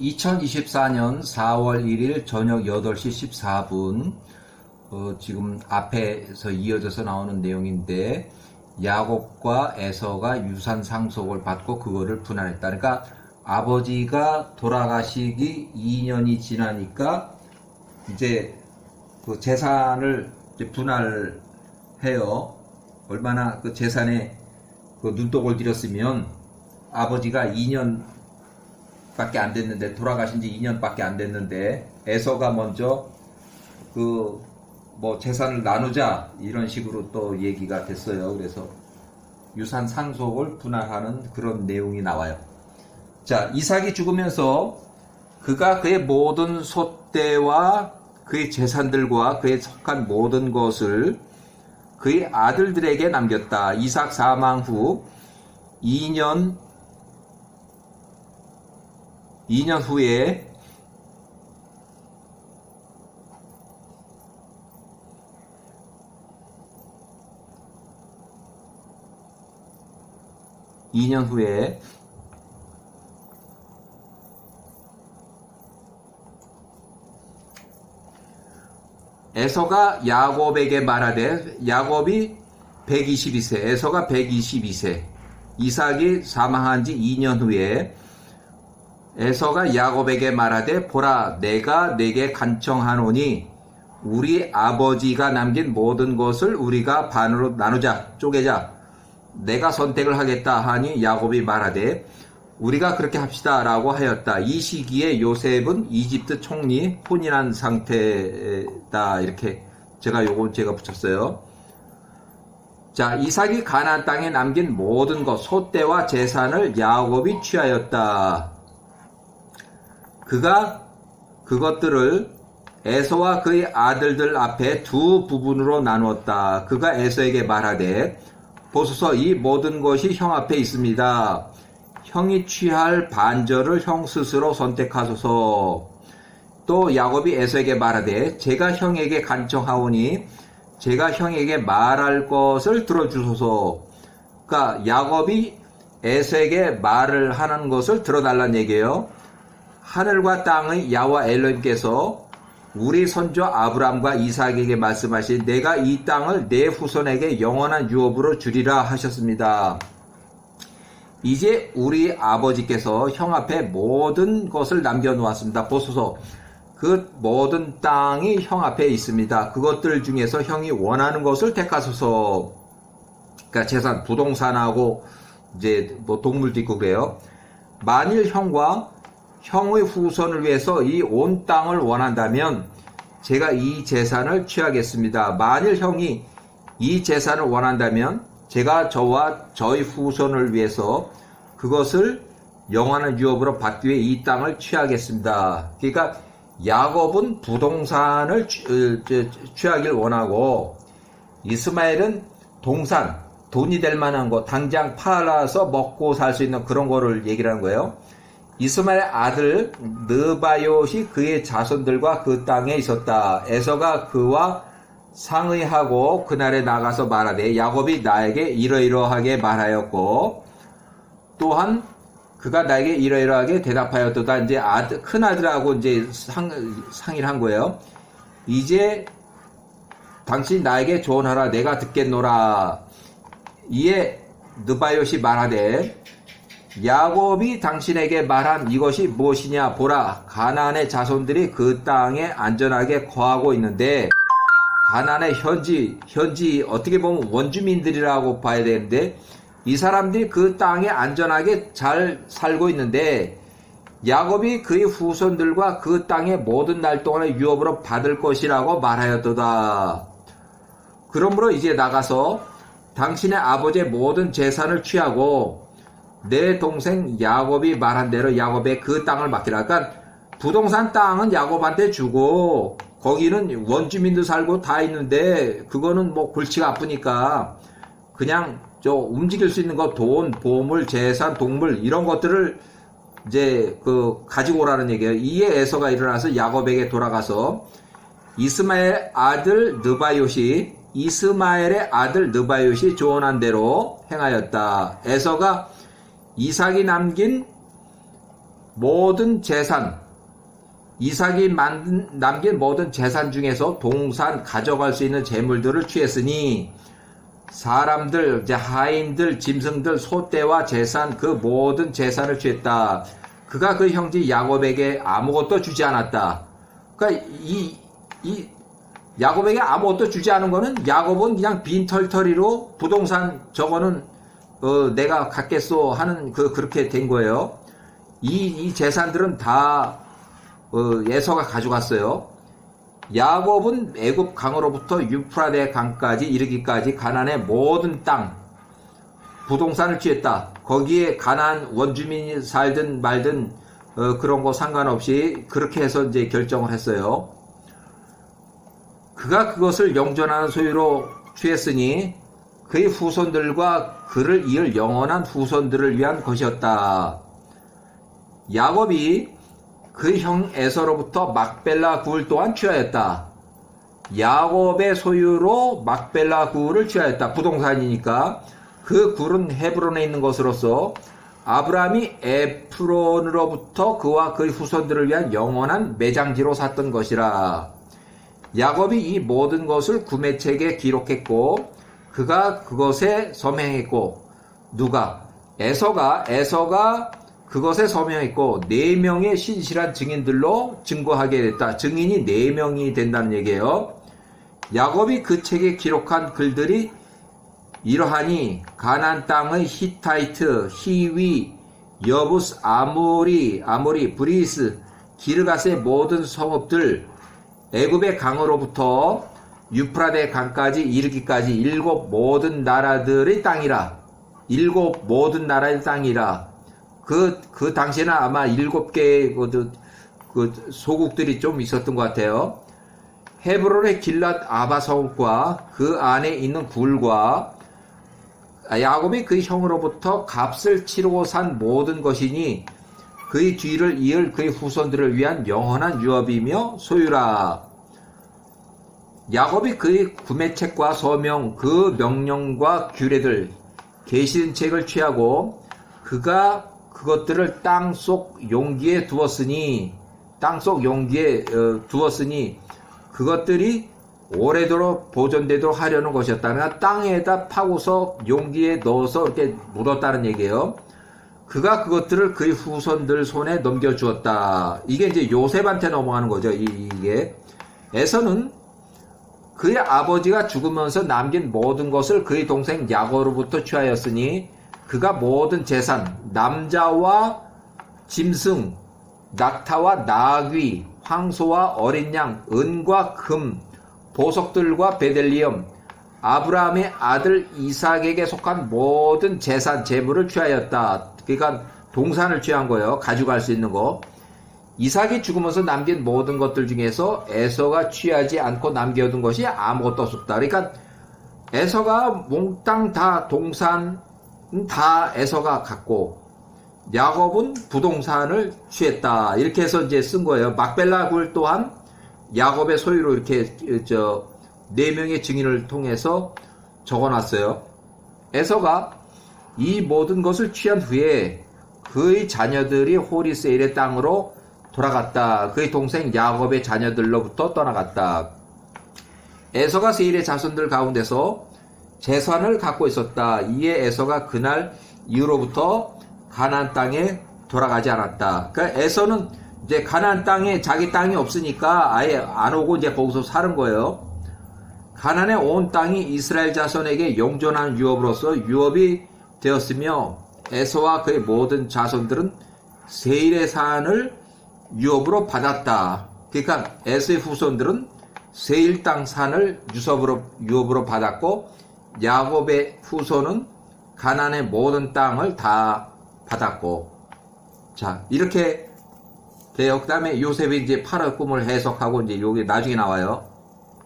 2024년 4월 1일 저녁 8시 14분 어, 지금 앞에서 이어져서 나오는 내용인데 야곱과 에서가 유산 상속을 받고 그거를 분할했다. 그러니까 아버지가 돌아가시기 2년이 지나니까 이제 그 재산을 이제 분할해요. 얼마나 그 재산에 그 눈독을 들였으면 아버지가 2년 밖에 안 됐는데 돌아가신 지 2년밖에 안 됐는데 에서가 먼저 그 뭐 재산을 나누자 이런 식으로 또 얘기가 됐어요. 그래서 유산 상속을 분할하는 그런 내용이 나와요. 자, 이삭이 죽으면서 그가 그의 모든 소떼와 그의 재산들과 그의 속한 모든 것을 그의 아들들에게 남겼다. 이삭 사망 후 2년 2년 후에 (2년) 후에 에서가 야곱에게 말하되 야곱이 122세 에서가 122세 이삭이 사망한 지 2년 후에 에서가 야곱에게 말하되 보라 내가 내게 간청하노니 우리 아버지가 남긴 모든 것을 우리가 반으로 나누자 쪼개자 내가 선택을 하겠다 하니 야곱이 말하되 우리가 그렇게 합시다라고 하였다. 이 시기에 요셉은 이집트 총리 혼인한 상태다 이렇게 제가 요건 제가 붙였어요. 자, 이삭이 가나안 땅에 남긴 모든 것 소떼와 재산을 야곱이 취하였다. 그가 그것들을 에서와 그의 아들들 앞에 두 부분으로 나누었다. 그가 에서에게 말하되 보소서 이 모든 것이 형 앞에 있습니다. 형이 취할 반절을 형 스스로 선택하소서. 또 야곱이 에서에게 말하되 제가 형에게 간청하오니 제가 형에게 말할 것을 들어주소서. 그러니까 야곱이 에서에게 말을 하는 것을 들어달라는 얘기예요. 하늘과 땅의 야와 엘로님께서 우리 선조 아브람과 이삭에게 말씀하신 내가 이 땅을 내 후손에게 영원한 유업으로 주리라 하셨습니다. 이제 우리 아버지께서 형 앞에 모든 것을 남겨놓았습니다. 보소서 그 모든 땅이 형 앞에 있습니다. 그것들 중에서 형이 원하는 것을 택하소서. 그러니까 재산, 부동산하고 이제 뭐 동물도 있고 그래요. 만일 형과 형의 후손을 위해서 이 온 땅을 원한다면 제가 이 재산을 취하겠습니다. 만일 형이 이 재산을 원한다면 제가 저와 저희 후손을 위해서 그것을 영원한 유업으로 받기 위해 이 땅을 취하겠습니다. 그러니까 야곱은 부동산을 취하길 원하고 이스마엘은 동산, 돈이 될 만한 거, 당장 팔아서 먹고 살 수 있는 그런 거를 얘기를 하는 거예요. 이스마엘 아들 느바요시 그의 자손들과 그 땅에 있었다. 에서가 그와 상의하고 그날에 나가서 말하되 야곱이 나에게 이러이러하게 말하였고 또한 그가 나에게 이러이러하게 대답하였도다. 이제 아들 큰 아들하고 이제 상, 상의를 한 거예요. 이제 당신 나에게 조언하라 내가 듣겠노라. 이에 느바요시 말하되 야곱이 당신에게 말한 이것이 무엇이냐 보라 가나안의 자손들이 그 땅에 안전하게 거하고 있는데 가나안의 현지 현지 어떻게 보면 원주민들이라고 봐야 되는데 이 사람들이 그 땅에 안전하게 잘 살고 있는데 야곱이 그의 후손들과 그 땅의 모든 날 동안의 유업으로 받을 것이라고 말하였도다. 그러므로 이제 나가서 당신의 아버지의 모든 재산을 취하고 내 동생 야곱이 말한 대로 야곱의 그 땅을 맡기라. 그러니까 부동산 땅은 야곱한테 주고 거기는 원주민도 살고 다 있는데 그거는 뭐 골치가 아프니까 그냥 저 움직일 수 있는 거 돈, 보물, 재산, 동물 이런 것들을 이제 그 가지고 오라는 얘기예요. 이에 에서가 일어나서 야곱에게 돌아가서 이스마엘 아들 느바요시 이스마엘의 아들 느바요시 조언한 대로 행하였다. 에서가 이삭이 남긴 모든 재산 이삭이 만든 남긴 모든 재산 중에서 동산 가져갈 수 있는 재물들을 취했으니 사람들, 이제 하인들, 짐승들, 소떼와 재산 그 모든 재산을 취했다. 그가 그 형제 야곱에게 아무것도 주지 않았다. 그러니까 이, 이 야곱에게 아무것도 주지 않은 거는 야곱은 그냥 빈털터리로 부동산 저거는 어, 내가 갖겠소 하는 그 그렇게 된 거예요. 이, 이 재산들은 다 어, 에서가 가져갔어요. 야곱은 애굽 강으로부터 유프라데 강까지 이르기까지 가난의 모든 땅 부동산을 취했다. 거기에 가난 원주민이 살든 말든 어, 그런 거 상관없이 그렇게 해서 이제 결정을 했어요. 그가 그것을 영존하는 소유로 취했으니 그의 후손들과 그를 이을 영원한 후손들을 위한 것이었다. 야곱이 그 형 에서로부터 막벨라 굴 또한 취하였다. 야곱의 소유로 막벨라 굴을 취하였다. 부동산이니까 그 굴은 헤브론에 있는 것으로서 아브라함이 에프론으로부터 그와 그의 후손들을 위한 영원한 매장지로 샀던 것이라. 야곱이 이 모든 것을 구매책에 기록했고 그가 그것에 서명했고 누가 에서가 에서가 그것에 서명했고 네 명의 신실한 증인들로 증거하게 됐다. 증인이 네 명이 된다는 얘기예요. 야곱이 그 책에 기록한 글들이 이러하니 가난 땅의 히타이트, 히위, 여부스, 아모리, 아모리, 브리스, 기르가스의 모든 성읍들, 애굽의 강으로부터 유프라데 강까지 이르기까지 일곱 모든 나라들의 땅이라. 일곱 모든 나라의 땅이라. 그, 그 당시에는 아마 일곱 개의 그, 그 소국들이 좀 있었던 것 같아요. 헤브론의 길랏 아바 성읍과 그 안에 있는 굴과 야곱이 그 형으로부터 값을 치르고 산 모든 것이니 그의 뒤를 이을 그의 후손들을 위한 영원한 유업이며 소유라. 야곱이 그의 구매책과 서명, 그 명령과 규례들, 계시는 책을 취하고 그가 그것들을 땅 속 용기에 두었으니 땅 속 용기에 어, 두었으니 그것들이 오래도록 보존되도록 하려는 것이었다. 그러니까 땅에다 파고서 용기에 넣어서 이렇게 묻었다는 얘기예요. 그가 그것들을 그의 후손들 손에 넘겨주었다. 이게 이제 요셉한테 넘어가는 거죠. 이 게 에서는 그의 아버지가 죽으면서 남긴 모든 것을 그의 동생 야고로부터 취하였으니 그가 모든 재산, 남자와 짐승, 낙타와 나귀, 황소와 어린 양, 은과 금, 보석들과 베델리엄, 아브라함의 아들 이삭에게 속한 모든 재산, 재물을 취하였다. 그러니까 동산을 취한 거예요. 가져갈 수 있는 거. 이삭이 죽으면서 남긴 모든 것들 중에서 에서가 취하지 않고 남겨둔 것이 아무것도 없었다. 그러니까 에서가 몽땅 다 동산 다 에서가 갖고 야곱은 부동산을 취했다. 이렇게 해서 이제 쓴 거예요. 막벨라 굴 또한 야곱의 소유로 이렇게 저 네 명의 증인을 통해서 적어놨어요. 에서가 이 모든 것을 취한 후에 그의 자녀들이 호리세일의 땅으로 돌아갔다. 그의 동생 야곱의 자녀들로부터 떠나갔다. 에서가 세일의 자손들 가운데서 재산을 갖고 있었다. 이에 에서가 그날 이후로부터 가나안 땅에 돌아가지 않았다. 그러니까 에서는 이제 가나안 땅에 자기 땅이 없으니까 아예 안 오고 이제 거기서 사는 거예요. 가나안의 온 땅이 이스라엘 자손에게 용존한 유업으로서 유업이 되었으며 에서와 그의 모든 자손들은 세일의 산을 유업으로 받았다. 그러니까 에서의 후손들은 세일 땅 산을 유업으로 유업으로 받았고 야곱의 후손은 가난의 모든 땅을 다 받았고 자 이렇게 돼요. 그 다음에 요셉이 이제 파라 꿈을 해석하고 이제 여기 나중에 나와요.